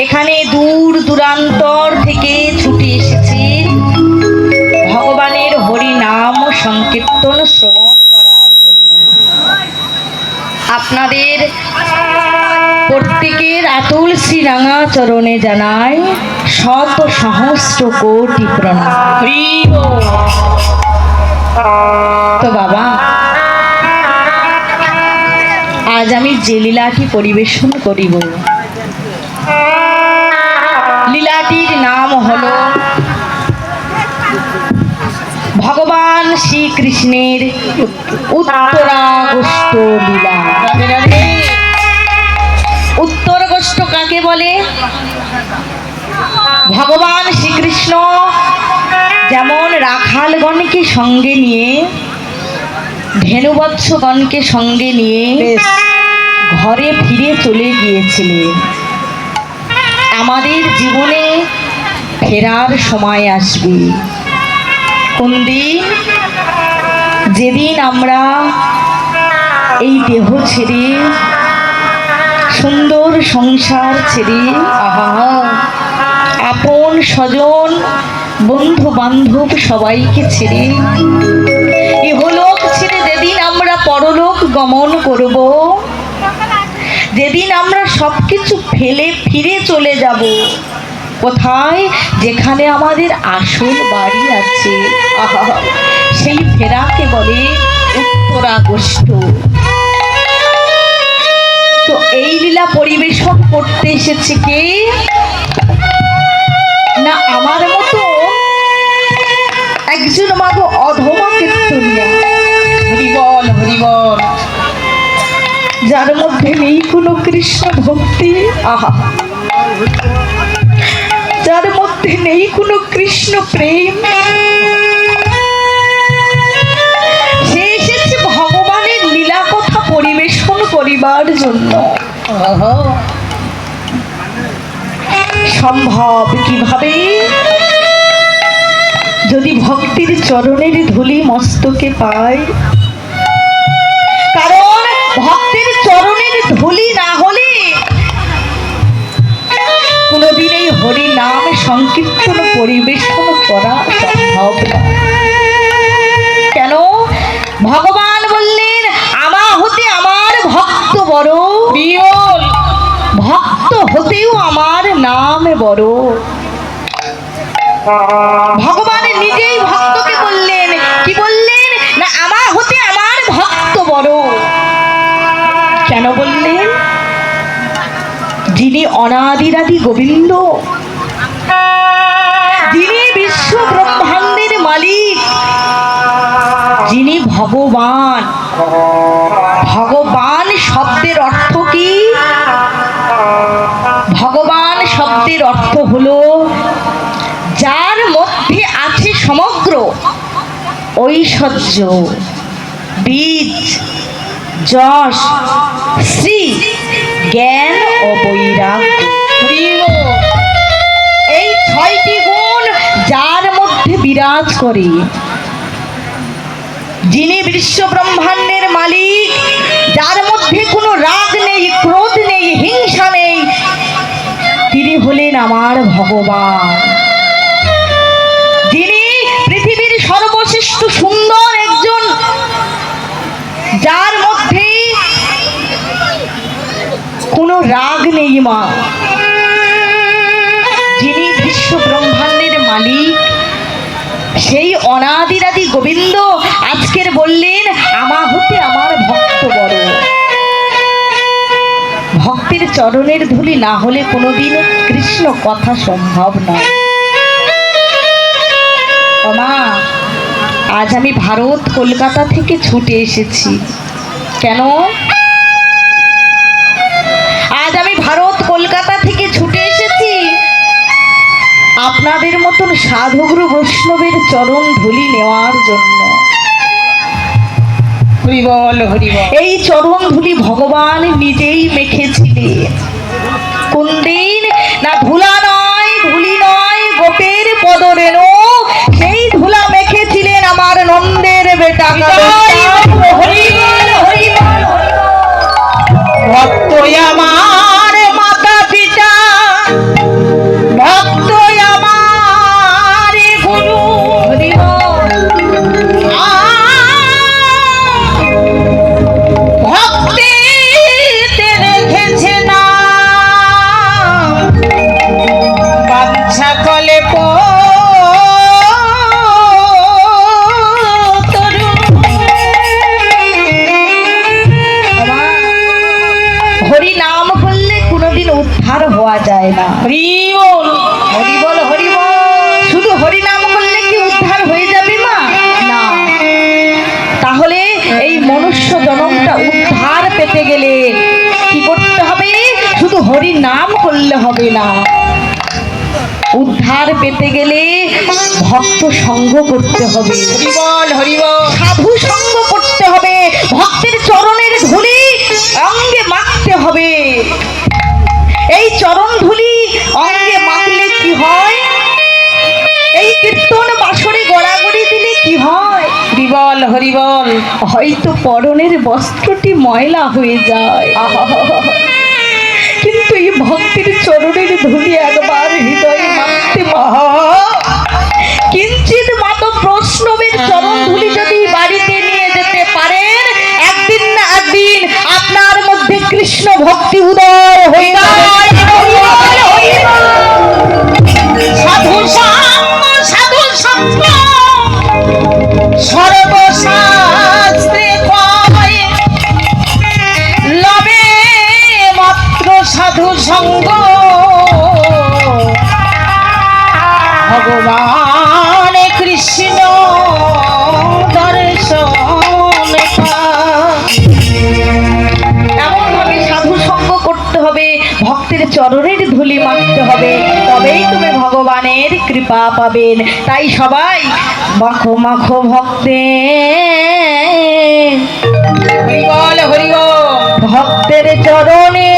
এখানে দূর দূরান্তর থেকে ছুটে এসেছি। ভগবানের হরি নাম সংকীর্তন শ্রবণ করার জন্য। আপনাদের প্রত্যেকের আতুল শ্রীরাঙা চরণে জানায় শত সহস্র কোটি প্রণাম। তো বাবা আজ আমি যে লীলাটি পরিবেশন করিব। লীলাটির নাম হল ভগবান শ্রীকৃষ্ণের উত্তরাগস্ত লীলা। উত্তরগস্ত কাকে বলে? ভগবান শ্রীকৃষ্ণ যেমন রাখালগণকে সঙ্গে নিয়ে ধেনুবৎসগণকে সঙ্গে নিয়ে ঘরে ফিরে চলে গিয়েছিলেন। আমাদের জীবনে ফেরার সময় আসবে। কোন দিন? যেদিন আমরা এই দেহ ছেড়ে, সুন্দর সংসার ছেড়ে, আহা, আপন স্বজন বন্ধু বান্ধব সবাইকে ছেড়ে, ইহলোক ছেড়ে যেদিন আমরা পরলোক গমন করব যেদিন আমরা সব কিছু ফেলে ফিরে চলে যাব, কোথায়? যেখানে আমাদের আসল বাড়ি আছে। সেই ফেরাকে বলে উত্তরাগস্ত তো এই লীলা পরিবেশন করতে এসেছে কে? না, আমার মতো একজন মাগো অধমা কীর্তনিয়া। হরিবল হরিবল। যার মধ্যে নেই কোনো কৃষ্ণ ভক্তি আহা। যার মধ্যে নেই কোনো কৃষ্ণ প্রেম। সে এসেছে ভগবানের লীলা কথা পরিবেশন করিবার জন্য। সম্ভব কীভাবে? যদি ভক্তির চরণের ধুলি মস্তকে পায় না হলে? কোনোদিন এই হরি নাম সংকীর্তন পরিবেশন করা সম্ভব কেন? ভগবান বললেন আমা হতে আমার ভক্ত বড়। ভক্ত হতেও আমার নাম বড়। ভগবান নিজেই ভক্তকে বললেন কি বললেন? কেন বললেন? যিনি অনাদিরাদি গোবিন্দ, যিনি বিশ্ব ব্রহ্মাণ্ডের মালিক, যিনি ভগবান। ভগবান শব্দের অর্থ কি? ভগবান শব্দের অর্থ হলো, যার মধ্যে আছে সমগ্র ঐশ্বর্য, বীজ। যশ, শ্রী, জ্ঞান ও বৈরাগ্য। এই ছয়টি গুণ যার মধ্যে বিরাজ করে। যিনি বিশ্ব ব্রহ্মাণ্ডের মালিক, যার মধ্যে কোনো রাগ নেই, ক্রোধ নেই, হিংসা নেই, তিনি হলেন আমার ভগবান। যিনি পৃথিবীর সর্বশ্রেষ্ঠ সুন্দর একজন, যার মধ্যে কোনো রাগ নেই, মা। যিনি বিশ্ব ব্রহ্মাণ্ডের মালিক, সেই অনাদিরাদি গোবিন্দ আজকের বললেন আমা হতে আমার ভক্ত বড়। ভক্তের চরণের ধুলি না হলে কোনোদিন কৃষ্ণ কথা সম্ভব নয়। মা, আজ আমি ভারত, কলকাতা থেকে ছুটে এসেছি। কেন? সাধুগুরু বৈষ্ণবের চরণ ধুলি নেওয়ার জন্য। এই চরণ ধুলি ভগবান নিজেই মেখেছিলেন কোন দিন না ধুলা নয় ধুলি নয় গোপের পদরেণু সেই ধুলা মেখেছিলেন আমার নন্দের বেটা ভক্ত আমার যায় না। হরি বল। হরি বল হরি বল। শুধু হরি নাম করলে কি উদ্ধার হয়ে যাবে মা? না। তাহলে এই মনুষ্য জনমটা উদ্ধার পেতে গেলে কি করতে হবে? শুধু হরি নাম করলে হবে না। উদ্ধার পেতে গেলে ভক্ত সঙ্গ করতে হবে। হরি বল হরি বল। সাধু সঙ্গ করতে হবে। ভক্তের চরণের ধুলি অঙ্গে মাখতে হবে। এই চরণ ধুলি অঙ্গে মাখলে কি হয়? এই কীর্তন বাসরে গড়াগড়ি দিলে কি হয়? হরি বল হরি বল হয়তো পরনের বস্ত্রটি ময়লা হয়ে যায়। কিন্তু এই ভক্তির চরণের ধুলি একবার হৃদয়ে মাখতে কিঞ্চিত মাত্র প্রশ্নবের চরণ ধুলি যদি বাড়িতে নিয়ে যেতে পারেন একদিন না একদিন আপনার মধ্যে কৃষ্ণ ভক্তি উদয় সঙ্গ। ভগবান কৃষ্ণ দর্শন। সাধু সঙ্গ করতে হবে, ভক্তের চরণের ধুলি মাখতে হবে, তবেই তুমি ভগবানের কৃপা পাবেন। তাই সবাই মাখো মাখো ভক্তে। হরি বল হরি ভক্তের চরণে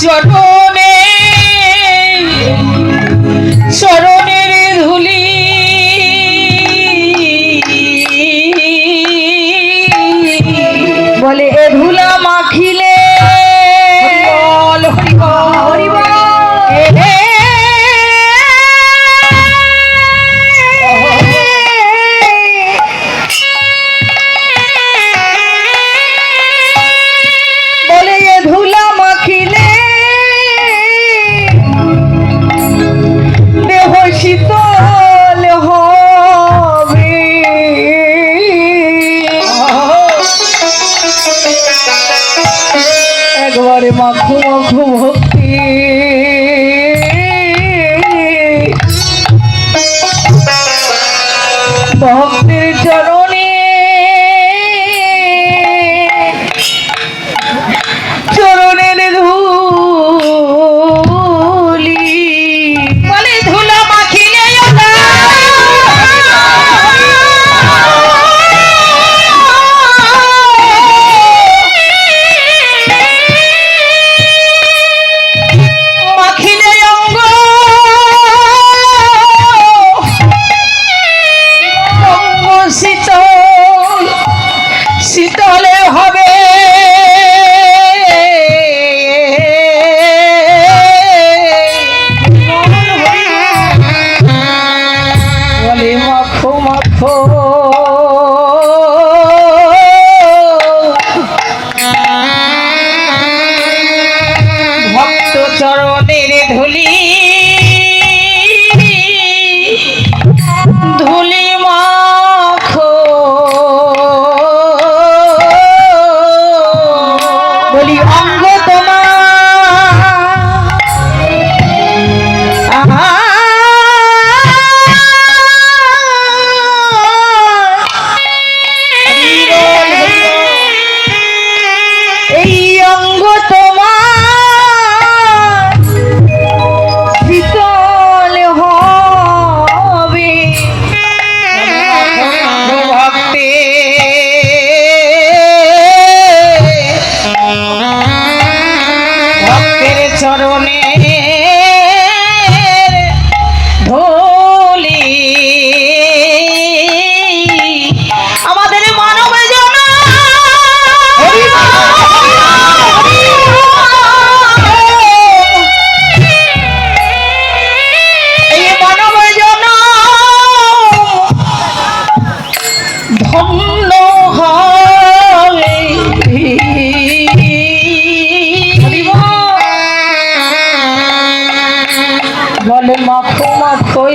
ভক্তির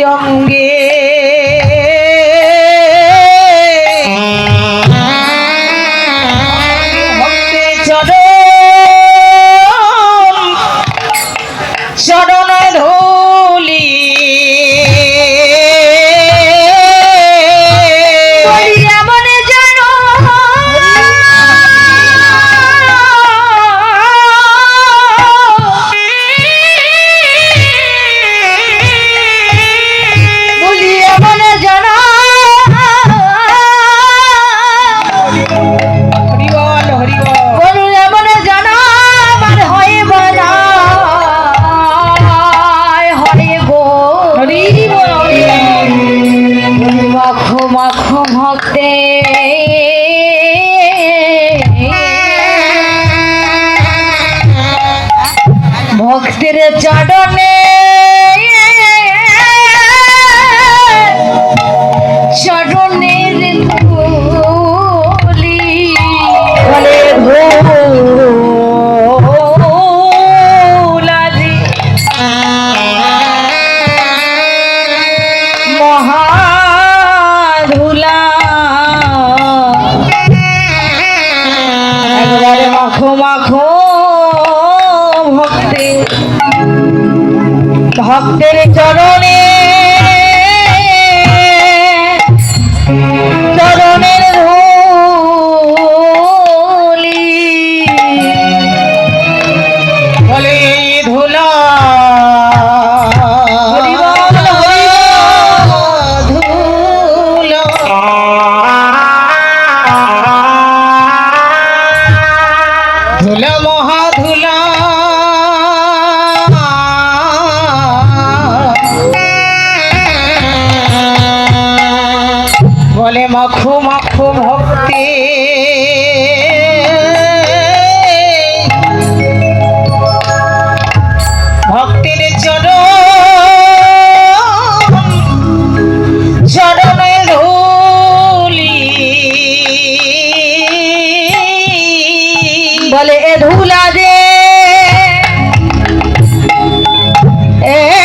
অঙ্গে মাটির চরণে ভক্তি ভক্তের চরণে চরণের ধুলি। বলে ধুলা। ধুলা। মহাধুল বলে মখু মখু ভক্তি। ভক্তির চরণ বলে এ ধুলা দে এ